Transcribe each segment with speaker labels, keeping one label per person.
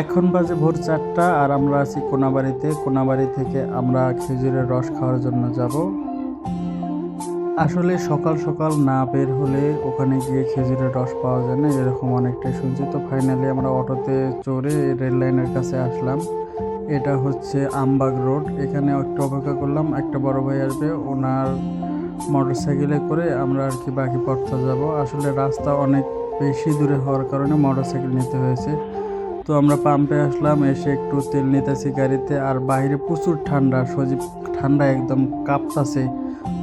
Speaker 1: এখন বাজে ভোর চারটা আর আমরা আছি কোনাবাড়িতে। কোনাবাড়ি থেকে আমরা খেজুরের রস খাওয়ার জন্য যাব। আসলে সকাল সকাল না বের হলে ওখানে গিয়ে খেজুরের রস পাওয়া যায় না, এরকম অনেকটাই শুনছি। তো ফাইনালি আমরা অটোতে চড়ে রেল লাইনের কাছে আসলাম। এটা হচ্ছে আমবাগ রোড। এখানে একটু অপেক্ষা করলাম, একটা বড় ভাই আসবে, ওনার মোটর সাইকেলে করে আমরা আর কি বাকি পথটা যাব। আসলে রাস্তা অনেক বেশি দূরে হওয়ার কারণে মোটর সাইকেল নিতে হয়েছে। তো আমরা পাম্পে আসলাম, এসে একটু তেল নিতেছি গাড়িতে, আর বাইরে প্রচুর ঠান্ডা, সজীব ঠান্ডা একদম কাঁপতাছে,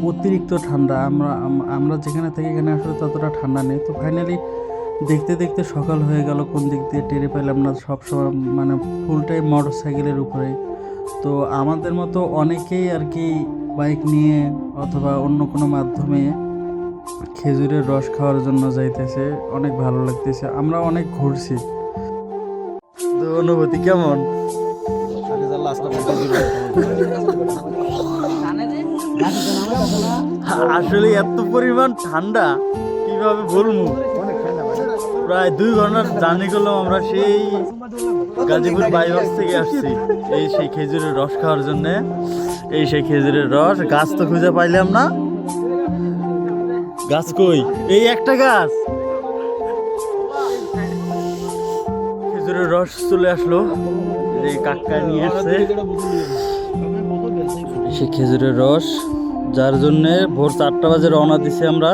Speaker 1: অতিরিক্ত ঠান্ডা। আমরা আমরা যেখানে থাকি এখানে আসলে ততটা ঠান্ডা নেই। তো ফাইনালি দেখতে দেখতে সকাল হয়ে গেল, কোন দিক দিয়ে টেরে পেলাম না সব সময় মানে ফুলটাই মোটর সাইকেলের উপরে। তো আমাদের মতো অনেকেই আর কি বাইক নিয়ে অথবা অন্য কোনো মাধ্যমে খেজুরের রস খাওয়ার জন্য যাইতেছে, অনেক ভালো লাগতেছে। আমরা অনেক ঘুরছি। অনুভূতি কেমন? আসলে এত পরিমাণ ঠান্ডা, কীভাবে বলব? প্রায় দুই ঘণ্টার জার্নি করলাম আমরা সেই গাজীপুর বাইপাস থেকে আসছি। এই সেই খেজুরের রস খাওয়ার জন্য। এই সেই খেজুরের রস, গাছ তো খুঁজে পাইলাম না। গাছ কই? এই একটা গাছ। খেজুরের রস চলে আসলো। এই কাকা নিয়ে আসছে সে খেজুরের রস, যার জন্য ভোর চারটা বাজে রওনা দিছি আমরা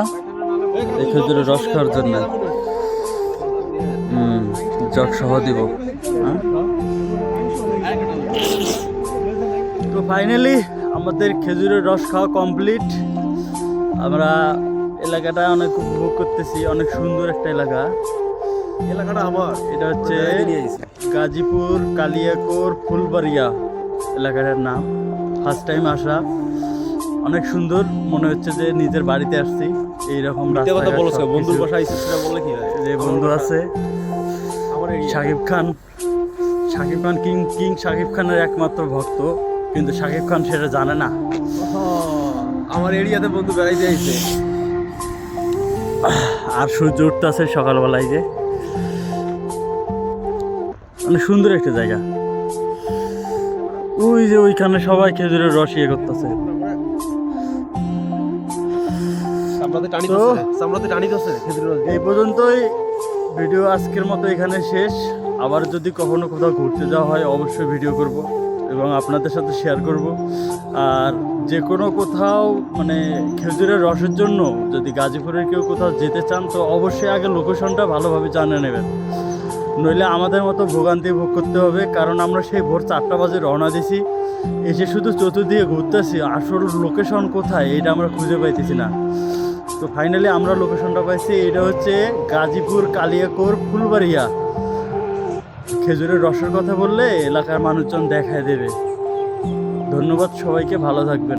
Speaker 1: এই খেজুরের রস খাওয়ার জন্য। হুম সহ দিব। হ্যাঁ? তো ফাইনালি আমাদের খেজুরের রস খাওয়া কমপ্লিট আমরা এলাকাটা অনেক উপভোগ করতেছি, অনেক সুন্দর একটা এলাকা।
Speaker 2: এলাকাটা আমার।
Speaker 1: এটা হচ্ছে গাজীপুর কালিয়াকোর ফুলবাড়িয়া এলাকাটার নাম। ফার্স্ট টাইম আসা। অনেক সুন্দর। মনে হচ্ছে যে নিজের বাড়িতে আসছি। এইরকম
Speaker 2: মিথ্যে কথা বলছো বন্ধুর সেটা বললে কি
Speaker 1: যে বন্ধু আছে।
Speaker 2: আমার
Speaker 1: শাকিব খান। শাকিব খান কিং কিং শাকিব খানের একমাত্র ভক্ত। কিন্তু শাকিব খান সেটা জানে না।
Speaker 2: আমার এরিয়াতে বন্ধু বেড়াইতে আইছে।
Speaker 1: আর সূর্য উঠতেছে সকালবেলায় যে। মানে সুন্দর একটা জায়গা। ওই যে ওইখানে সবাই খেজুরের রস ইয়ে করতেছে। এই পর্যন্তই ভিডিও আজকের মতো এখানে শেষ। আবার যদি কখনো কোথাও ঘুরতে যাওয়া হয় অবশ্যই ভিডিও করব এবং আপনাদের সাথে শেয়ার করব। আর যে কোনো কোথাও মানে খেজুরের রসের জন্য যদি গাজীপুরের কেউ কোথাও যেতে চান তো অবশ্যই আগে লোকেশনটা ভালোভাবে জানে নেবেন। নইলে আমাদের মতো ভোগান্তি ভোগ করতে হবে, কারণ আমরা সেই ভোর চারটা বাজে রওনা দিছি। এসে শুধু চতুর্দিকে ঘুরতেছি, আসল লোকেশন কোথায় এটা আমরা খুঁজে পাইতেছি না। তো ফাইনালি আমরা লোকেশনটা পাইছি, এটা হচ্ছে গাজীপুর কালিয়াকোর ফুলবাড়িয়া। খেজুরের রসের কথা বললে এলাকার মানুষজন দেখায় দেবে। ধন্যবাদ সবাইকে, ভালো থাকবেন।